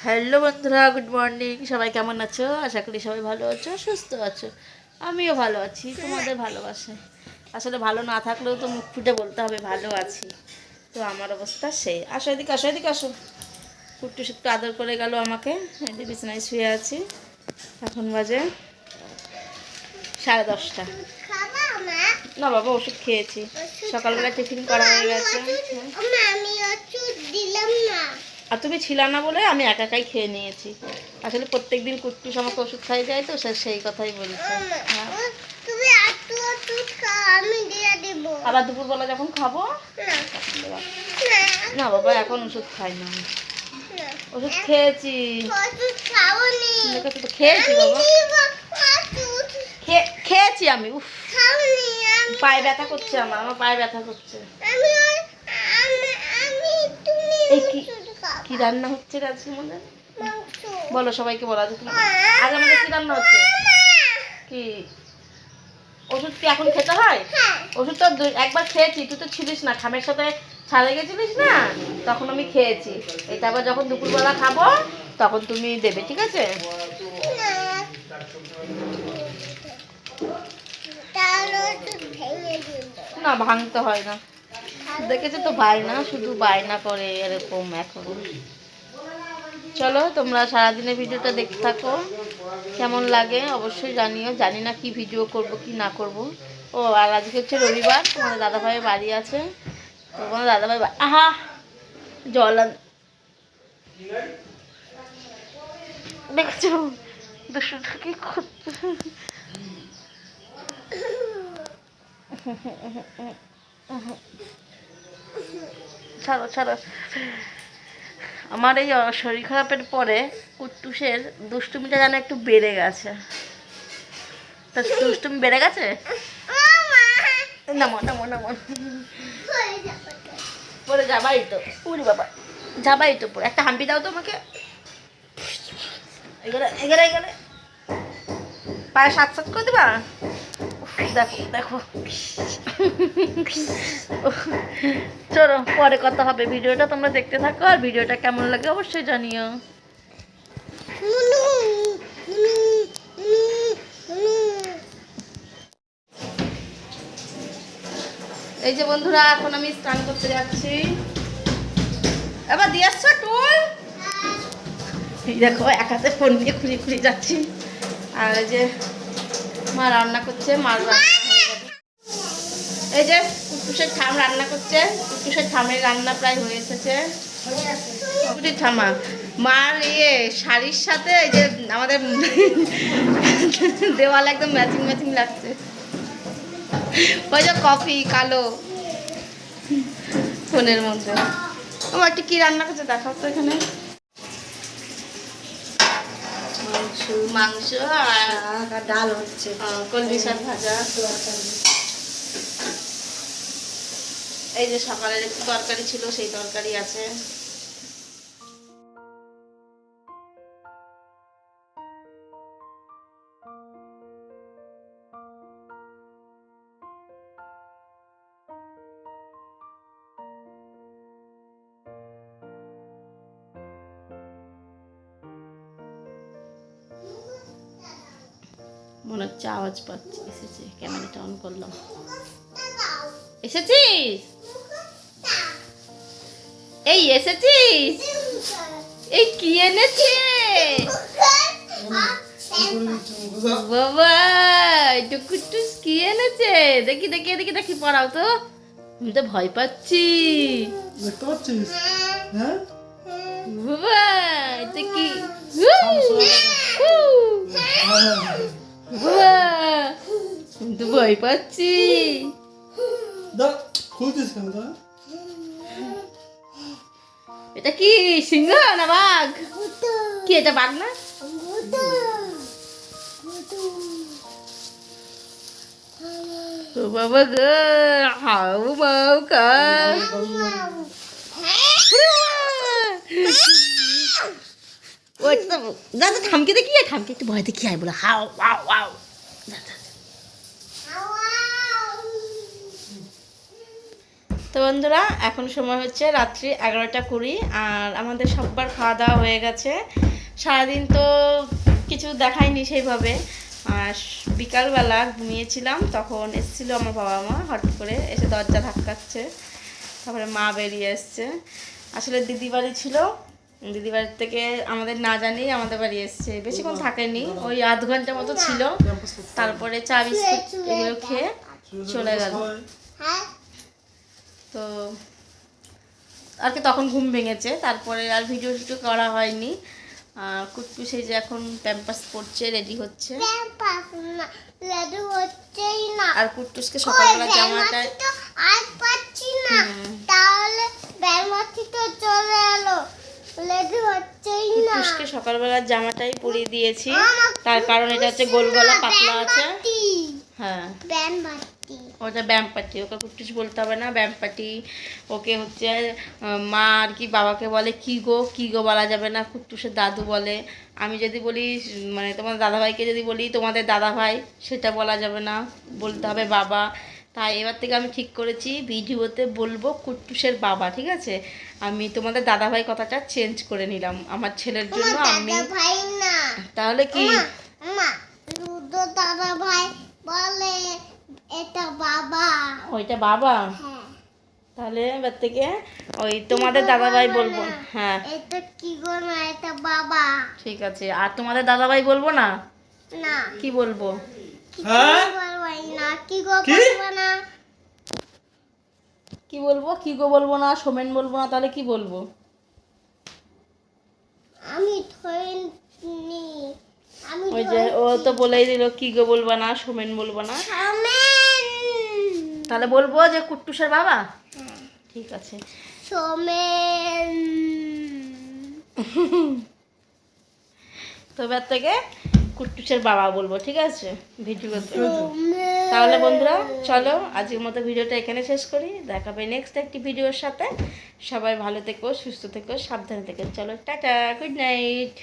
Hello বন্ধুরা good morning সবাই কেমন আছো? আশা করি সবাই ভালো আছো, সুস্থ আছো। আমিও ভালো আছি, তোমাদের ভালোবাসে। আসলে ভালো না থাকলেও তো মুখ ফুটে বলতে হবে, ভালো আছি। তো আমার অবস্থা সেই। আসো এদিকে আসো এদিকে, আসো। একটু একটু আদর করে গেল আমাকে। এদিকে বিছানায় শুয়ে আছি। এখন বাজে সাড়ে দশটা। না বাবা ওষুধ খেয়েছি। সকালবেলা টিফিন করা হয়ে গেছে। না। আর তুমি ছিলা না বলে আমি একা একাই খেয়ে নিয়েছি। আসলে প্রত্যেক দিন কুটকুস আমাকে ওষুধ খাই যায় তো সেই কথাই বলছে। হ্যাঁ। আবার দুপুরবেলা যখন খাব না বাবা এখন ওষুধ খাই না। ওষুধ খেয়েছি। খেয়েছি বাবা। খেয়েছি আমি উফ। পায়ে ব্যথা করছে আমার আমার পায়ে ব্যথা করছে। তুমি এই কি- রান্না হচ্ছে মধ্যে বলো সবাইকে বলো আজকে কি- আজ আমাদের কি রান্না হচ্ছে? কি? ওষুধ কি এখন খেতে হয়? হ্যাঁ। ওষুধ তো একবার খেয়েছি তুই তো ছিলিস না খামের সাথে ছাড়ে গেছিলিস না? তখন আমি খেয়েছি। এটা আবার যখন দুপুরবেলা খাব তখন তুমি দেবে ঠিক আছে না তাহলে ওষুধ ভেঙে দিল না, ভাঙতে হয় না। দেখেছ তো, বায়না, শুধু বায়না করে এরকম এখন। চলো, তোমরা সারাদিনের ভিডিওটা দেখতে থাকো। কেমন লাগে অবশ্যই জানিও। জানি না কি ভিডিও করব, কি না করব। ও, আর আজকে হচ্ছে রবিবার, তোমাদের দাদাভাই বাড়ি আছে। তোমার দাদাভাই আহা! জল দেখছ? দুশোটা কি ছাড়ো ছাড়ো। আমার এই শরীর খারাপের পরে কুট্টুসের দুষ্টুমিটা যেন একটু বেড়ে গেছে। তা দুষ্টুমি বেড়ে গেছে? নামো নামো নামো। পরে যাবাই তো। উরি বাবা, যাবাই তো পরে একটা হাম্পি দাও তো আমাকে। এগুলো এগুলো এগুলো। পায়ে সাত সাত করে দেবা? দেখো চলো, পরে কথা হবে। ভিডিওটা তোমরা দেখতে থাকো, আর ভিডিওটা কেমন লাগে অবশ্যই জানিও। এই যে বন্ধুরা, এখন আমি স্নান করতে যাচ্ছি। এবার দিয়ে আসছো টুল? দেখো, এক হাতে ফোন নিয়ে খুঁড়ি খুঁড়ি যাচ্ছি। আর এই যে মা রান্না করছে, মার। এই যে কুটুসের ঠাম রান্না করছে কুটুসের ঠামের রান্না প্রায় হয়ে এসেছে। কুটুসের ঠামা মার ইয়ে শাড়ির সাথে এই যে আমাদের দেওয়াল একদম ম্যাচিং ম্যাচিং লাগছে। ওই যে কফি, কালো। ফোনের মধ্যে। ও একটু কি রান্না করছে দেখাও তো এখানে। মাংস মাংস আর ডাল হচ্ছে। কলমি শাক ভাজা। এই যে সকালের একটু তরকারি ছিল সেই তরকারি আছে। মনে হচ্ছে আওয়াজ পাচ্ছি। এসেছে ক্যামেরাটা অন করলাম। এসেছিস? এই এসেছিস? এই কি এনেছে বাবা এটা কুটুস কি এনেছে? দেখি দেখি দেখি দেখি পড়াও তো। আমি তো ভয় পাচ্ছি। দেখতে পাচ্ছিস? হ্যাঁ? বাবা এটা কি? আমি তো ভয় পাচ্ছি দা এটা কি সিংহ না বাঘ কি এটা বাঘ না ও বাবা গো হাউ মাউ কা ওই দাদা থামকে দেখি থামকে একটু ভয় দেখি আয় বলে হাও ওয়াও ওয়াও তো বন্ধুরা, এখন সময় হচ্ছে রাত্রি এগারোটা কুড়ি, আর আমাদের সববার খাওয়া দাওয়া হয়ে গেছে। সারাদিন তো কিছু দেখায়নি সেইভাবে। আর বিকালবেলা ঘুমিয়েছিলাম, তখন এসেছিল আমার বাবা মা, হঠাৎ করে এসে দরজা ধাক্কাচ্ছে। তারপরে মা বেরিয়ে এসছে। আসলে দিদি বাড়ি ছিল দিদি বাড়ির থেকে আমাদের না জানি আমাদের বাড়ি এসছে। বেশিক্ষণ থাকেনি, ওই আধ ঘণ্টা মতো ছিল। তারপরে চা, বিস্কুট এগুলো খেয়ে চলে গেল। হ্যাঁ তো আর কি তখন ঘুম ভেঙেছে। তারপরে আর ভিডিও টিডিও করা হয়নি। আর কুটকু সেই যে এখন প্যাম্পাস পড়ছে রেডি হচ্ছে। আর কুট্টুসকে ওই সকালবেলা জামাটা আজ পাচ্ছি না। তাহলে ব্যাঙমাছি তো চলে এলো। হচ্ছেই না। কুট্টুসকে সকালবেলা জামাটাই পরিয়ে দিয়েছি। তার কারণ এটা হচ্ছে গোল গলা পাতলা আছে। হ্যাঁ। ওটা ব্যাম্পাটি ওকে কুট্টুস বলতে হবে না ব্যাম্পাটি ওকে হচ্ছে মা আর কি বাবাকে বলে কি গো কি গো বলা যাবে না? কুট্টুসের দাদু বলে। আমি যদি বলি মানে তোমার দাদাভাইকে যদি বলি তোমাদের দাদাভাই সেটা বলা যাবে না বলতে হবে বাবা। তাই এবার থেকে আমি ঠিক করেছি ভিডিওতে বলব কুট্টুসের বাবা ঠিক আছে? আমি তোমাদের দাদাভাই কথাটা চেঞ্জ করে নিলাম আমার ছেলের জন্য আমি তাহলে কি? বলে এটা বাবা। ওইটা বাবা? হ্যাঁ। তাহলে এবার থেকে ওই তোমাদের দাদাভাই বলব। হ্যাঁ। এটা কি গো না এটা বাবা। ঠিক আছে। আর তোমাদের দাদাভাই বলব না? না। কি বলব? হ্যাঁ? বলবাই না। কি গো বলব না? কি বলব? কি গো বলব না? সোমেন বলব না? তাহলে কি বলব? আমি আমি ওই যে ও তো বলেই দিল কি গো বলব না? সোমেন বলব না? সোমেন! তাহলে বলব যে কুট্টুসের বাবা? ঠিক আছে। সোমেন। থেকে কুট্টুসের বাবা বলব ঠিক আছে? ভিডিও করতে তাহলে বন্ধুরা চলো আজকের মতো ভিডিওটা এখানে শেষ করি। দেখাবে নেক্সট একটি ভিডিওর সাথে। সবাই ভালো থেকো সুস্থ থেকো সাবধানে থেকো। চলো টাটা গুড নাইট